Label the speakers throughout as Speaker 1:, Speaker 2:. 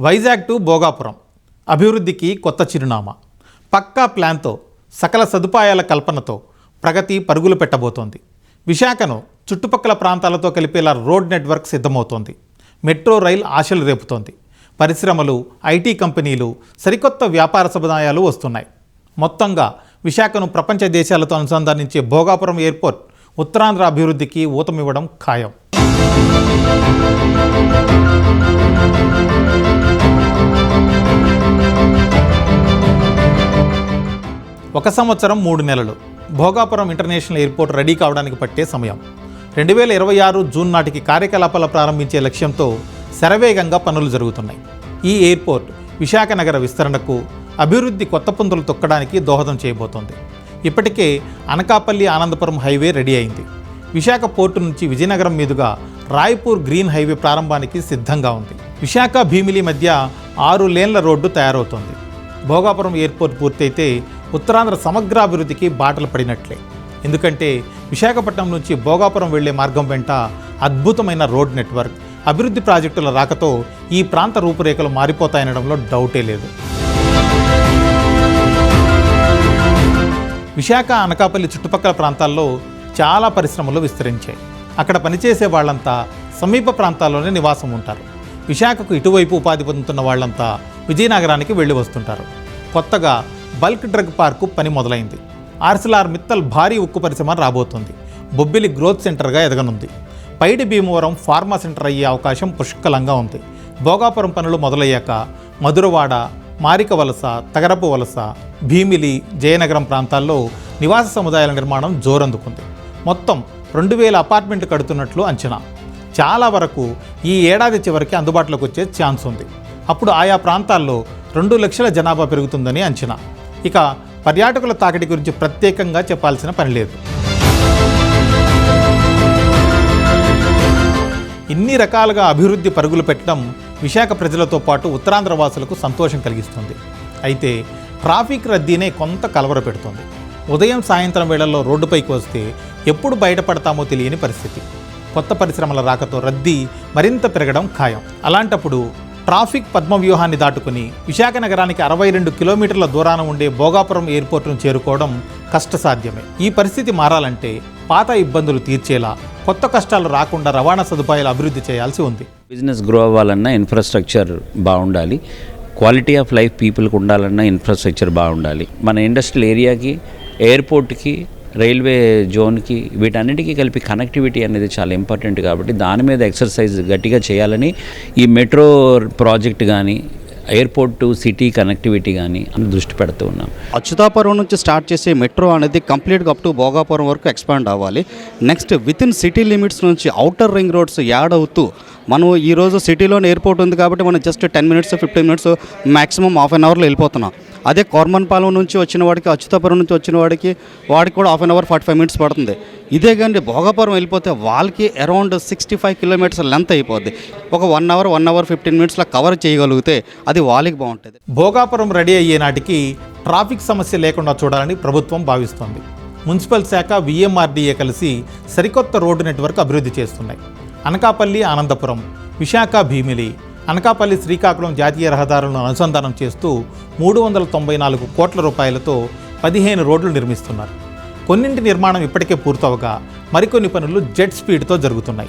Speaker 1: Vizag to Bhogapuram. అభివృద్ధికి కొత్త చిరునామా. పక్కా ప్లాన్తో సకల సదుపాయాల కల్పనతో ప్రగతి పరుగులు పెట్టబోతోంది. విశాఖను చుట్టుపక్కల ప్రాంతాలతో కలిపేలా రోడ్ నెట్వర్క్ సిద్ధమవుతోంది. మెట్రో రైల్ ఆశలు రేపుతోంది. పరిశ్రమలు ఐటీ కంపెనీలు సరికొత్త వ్యాపార సముదాయాలు వస్తున్నాయి. మొత్తంగా విశాఖను ప్రపంచ దేశాలతో అనుసంధానించే భోగాపురం ఎయిర్పోర్ట్ ఉత్తరాంధ్ర అభివృద్ధికి ఊతమివ్వడం ఖాయం. ఒక సంవత్సరం మూడు నెలలు. భోగాపురం ఇంటర్నేషనల్ ఎయిర్పోర్ట్ రెడీ కావడానికి పట్టే సమయం. రెండు వేల ఇరవై ఆరు జూన్ నాటికి కార్యకలాపాలు ప్రారంభించే లక్ష్యంతో శరవేగంగా పనులు జరుగుతున్నాయి. ఈ ఎయిర్పోర్ట్ విశాఖ నగర విస్తరణకు అభివృద్ధి కొత్త పుంతలు తొక్కడానికి దోహదం చేయబోతోంది. ఇప్పటికే అనకాపల్లి ఆనందపురం హైవే రెడీ అయింది. విశాఖ పోర్టు నుంచి విజయనగరం మీదుగా రాయ్పూర్ గ్రీన్ హైవే ప్రారంభానికి సిద్ధంగా ఉంది. విశాఖ భీమిలి మధ్య ఆరు లేన్ల రోడ్డు తయారవుతోంది. భోగాపురం ఎయిర్పోర్ట్ పూర్తయితే ఉత్తరాంధ్ర సమగ్రాభివృద్ధికి బాటలు పడినట్లే. ఎందుకంటే విశాఖపట్నం నుంచి భోగాపురం వెళ్ళే మార్గం వెంట అద్భుతమైన రోడ్ నెట్వర్క్ అభివృద్ధి ప్రాజెక్టుల రాకతో ఈ ప్రాంత రూపురేఖలు మారిపోతాయనడంలో డౌటే లేదు. విశాఖ అనకాపల్లి చుట్టుపక్కల ప్రాంతాల్లో చాలా పరిశ్రమలు విస్తరించాయి. అక్కడ పనిచేసే వాళ్ళంతా సమీప ప్రాంతాల్లోనే నివాసం ఉంటారు. విశాఖకు ఇటువైపు ఉపాధి పొందుతున్న వాళ్ళంతా విజయనగరానికి వెళ్ళి వస్తుంటారు. కొత్తగా బల్క్ డ్రగ్ పార్కు పని మొదలైంది. ఆర్సిలార్ మిత్తల్ భారీ ఉక్కు పరిశ్రమ రాబోతుంది. బొబ్బిలి గ్రోత్ సెంటర్గా ఎదగనుంది. పైడి భీమవరం ఫార్మా సెంటర్ అయ్యే అవకాశం పుష్కలంగా ఉంది. భోగాపురం పనులు మొదలయ్యాక మధురవాడ మారిక వలస తగరపు వలస భీమిలి జయనగరం ప్రాంతాల్లో నివాస సముదాయాల నిర్మాణం జోరందుకుంది. మొత్తం రెండు వేల అపార్ట్మెంట్ కడుతున్నట్లు అంచనా. చాలా వరకు ఈ ఏడాది చివరికి అందుబాటులోకి వచ్చే ఛాన్స్ ఉంది. అప్పుడు ఆయా ప్రాంతాల్లో రెండు లక్షల జనాభా పెరుగుతుందని అంచనా. ఇక పర్యాటకుల తాకిడి గురించి ప్రత్యేకంగా చెప్పాల్సిన పని లేదు. ఇన్ని రకాలుగా అభివృద్ధి పరుగులు పెట్టడం విశాఖ ప్రజలతో పాటు ఉత్తరాంధ్ర వాసులకు సంతోషం కలిగిస్తుంది. అయితే ట్రాఫిక్ రద్దీనే కొంత కలవర పెడుతుంది. ఉదయం సాయంత్రం వేళల్లో రోడ్డుపైకి వస్తే ఎప్పుడు బయటపడతామో తెలియని పరిస్థితి. కొత్త పరిశ్రమల రాకతో రద్దీ మరింత పెరగడం ఖాయం. అలాంటప్పుడు ట్రాఫిక్ పద్మ వ్యూహాన్ని దాటుకుని విశాఖ నగరానికి అరవై రెండు కిలోమీటర్ల దూరాన ఉండే భోగాపురం ఎయిర్పోర్టును చేరుకోవడం కష్టసాధ్యమే. ఈ పరిస్థితి మారాలంటే పాత ఇబ్బందులు తీర్చేలా కొత్త కష్టాలు రాకుండా రవాణా సదుపాయాలు అభివృద్ధి చేయాల్సి ఉంది.
Speaker 2: బిజినెస్ గ్రో అవ్వాలన్నా ఇన్ఫ్రాస్ట్రక్చర్ బాగుండాలి. క్వాలిటీ ఆఫ్ లైఫ్ పీపుల్కి ఉండాలన్నా ఇన్ఫ్రాస్ట్రక్చర్ బాగుండాలి. మన ఇండస్ట్రియల్ ఏరియాకి ఎయిర్పోర్ట్కి రైల్వే జోన్కి వీటన్నిటికీ కలిపి కనెక్టివిటీ అనేది చాలా ఇంపార్టెంట్ కాబట్టి దాని మీద ఎక్సర్సైజ్ గట్టిగా చేయాలని ఈ మెట్రో ప్రాజెక్ట్ కానీ ఎయిర్పోర్ట్ టు సిటీ కనెక్టివిటీ కానీ దృష్టి పెడుతూ ఉన్నాం.
Speaker 3: అచ్యుతాపురం నుంచి స్టార్ట్ చేసే మెట్రో అనేది కంప్లీట్గా అప్ టు భోగాపురం వరకు ఎక్స్పాండ్ అవ్వాలి. Next within city limits నుంచి అవుటర్ రింగ్ రోడ్స్ యాడ్ అవుతూ మనం ఈరోజు సిటీలో ఎయిర్పోర్ట్ ఉంది కాబట్టి మనం just ten minutes fifteen minutes maximum half an అవర్లో వెళ్ళిపోతున్నాం. అదే కోర్మన్పాలెం నుంచి వచ్చిన వాడికి అచ్యుతాపురం నుంచి వచ్చిన వాడికి వాడికి కూడా half an hour forty five minutes పడుతుంది. ఇదే కానీ భోగాపురం వెళ్ళిపోతే వాళ్ళకి around sixty five kilometres length అయిపోద్ది. ఒక one hour one hour fifteen మినిట్స్లో కవర్ చేయగలిగితే అది వాళ్ళకి బాగుంటుంది.
Speaker 1: భోగాపురం రెడీ అయ్యే నాటికి ట్రాఫిక్ సమస్య లేకుండా చూడాలని ప్రభుత్వం భావిస్తోంది. మున్సిపల్ శాఖ విఎంఆర్డీఏ కలిసి సరికొత్త రోడ్డు నెట్వర్క్ అభివృద్ధి చేస్తున్నాయి. అనకాపల్లి ఆనందపురం విశాఖ భీమిలి అనకాపల్లి శ్రీకాకుళం జాతీయ రహదారులను అనుసంధానం చేస్తూ మూడు వందల తొంభై నాలుగు కోట్ల రూపాయలతో పదిహేను రోడ్లు నిర్మిస్తున్నారు. కొన్నింటి నిర్మాణం ఇప్పటికే పూర్తవగా మరికొన్ని పనులు జెట్ స్పీడ్తో జరుగుతున్నాయి.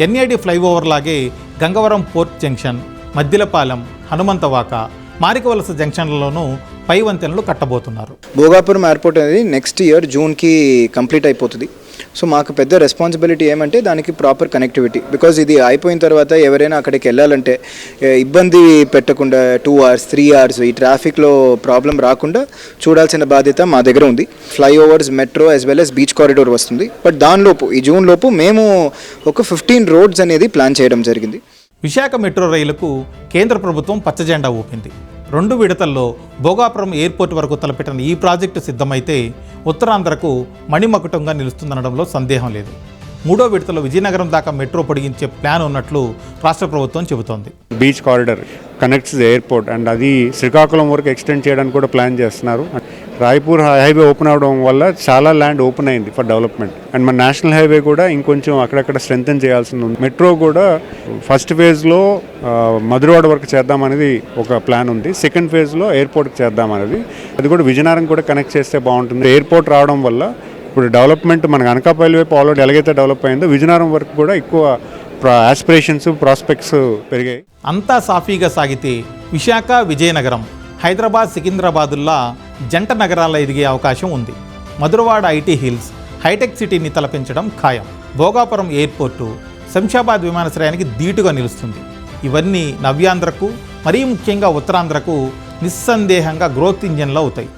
Speaker 1: ఎన్ఐడి ఫ్లైఓవర్ లాగే గంగవరం పోర్ట్ జంక్షన్ మద్దిలపాలెం హనుమంతవాక మారికవలస జంక్షన్లలోనూ పై వంతెనలు కట్టబోతున్నారు.
Speaker 4: భోగాపురం ఎయిర్పోర్ట్ అనేది నెక్స్ట్ ఇయర్ జూన్కి కంప్లీట్ అయిపోతుంది. సో మాకు పెద్ద రెస్పాన్సిబిలిటీ ఏమంటే దానికి ప్రాపర్ కనెక్టివిటీ బికాజ్ ఇది అయిపోయిన తర్వాత ఎవరైనా అక్కడికి వెళ్ళాలంటే ఇబ్బంది పెట్టకుండా టూ అవర్స్ త్రీ అవర్స్ ఈ ట్రాఫిక్లో ప్రాబ్లం రాకుండా చూడాల్సిన బాధ్యత మా దగ్గర ఉంది. Flyovers metro as well as beach corridor వస్తుంది. బట్ దానిలోపు ఈ జూన్ లోపు మేము ఒక ఫిఫ్టీన్ రోడ్స్ అనేది ప్లాన్ చేయడం జరిగింది.
Speaker 1: విశాఖ మెట్రో రైలుకు కేంద్ర ప్రభుత్వం పచ్చజెండా ఊపింది. రెండు విడతల్లో భోగాపురం ఎయిర్పోర్ట్ వరకు తలపెట్టిన ఈ ప్రాజెక్టు సిద్ధమైతే ఉత్తరాంధ్రకు మణిమకుటంగా నిలుస్తుందనడంలో సందేహం లేదు. మూడో విడతలో విజయనగరం దాకా మెట్రో పొడిగించే ప్లాన్ ఉన్నట్లు రాష్ట్ర ప్రభుత్వం చెబుతోంది.
Speaker 5: Beach corridor connects airport and అది శ్రీకాకుళం వరకు ఎక్స్టెండ్ చేయడానికి కూడా ప్లాన్ చేస్తున్నారు. రాయపూర్ హైవే ఓపెన్ అవడం వల్ల చాలా ల్యాండ్ ఓపెన్ అయింది ఫర్ డెవలప్మెంట్ అండ్ మన నేషనల్ హైవే కూడా ఇంకొంచెం అక్కడక్కడ స్ట్రెంగ్తన్ చేయాల్సింది ఉంది. మెట్రో కూడా ఫస్ట్ ఫేజ్లో మధురవాడ వరకు చేద్దామనేది ఒక ప్లాన్ ఉంది. సెకండ్ ఫేజ్లో ఎయిర్పోర్ట్కి చేద్దామనేది అది కూడా విజయనగరం కూడా కనెక్ట్ చేస్తే బాగుంటుంది. ఎయిర్పోర్ట్ రావడం వల్ల ఇప్పుడు డెవలప్మెంట్ మనకు అనకాపల్లి వైపు ఆల్రెడీ ఎలాగైతే డెవలప్ అయిందో విజయనగరం వరకు కూడా ఎక్కువ ఆస్పిరేషన్స్ ప్రాస్పెక్ట్స్ పెరిగాయి.
Speaker 1: అంతా సాఫీగా సాగితే విశాఖ విజయనగరం హైదరాబాద్ సికింద్రాబాదుల్లా జంట నగరాల్లో ఎదిగే అవకాశం ఉంది. మధురవాడ ఐటీ హిల్స్ హైటెక్ సిటీని తలపించడం ఖాయం. భోగాపురం ఎయిర్పోర్టు శంషాబాద్ విమానాశ్రయానికి ధీటుగా నిలుస్తుంది. ఇవన్నీ నవ్యాంధ్రకు మరీ ముఖ్యంగా ఉత్తరాంధ్రకు నిస్సందేహంగా గ్రోత్ ఇంజన్లు అవుతాయి.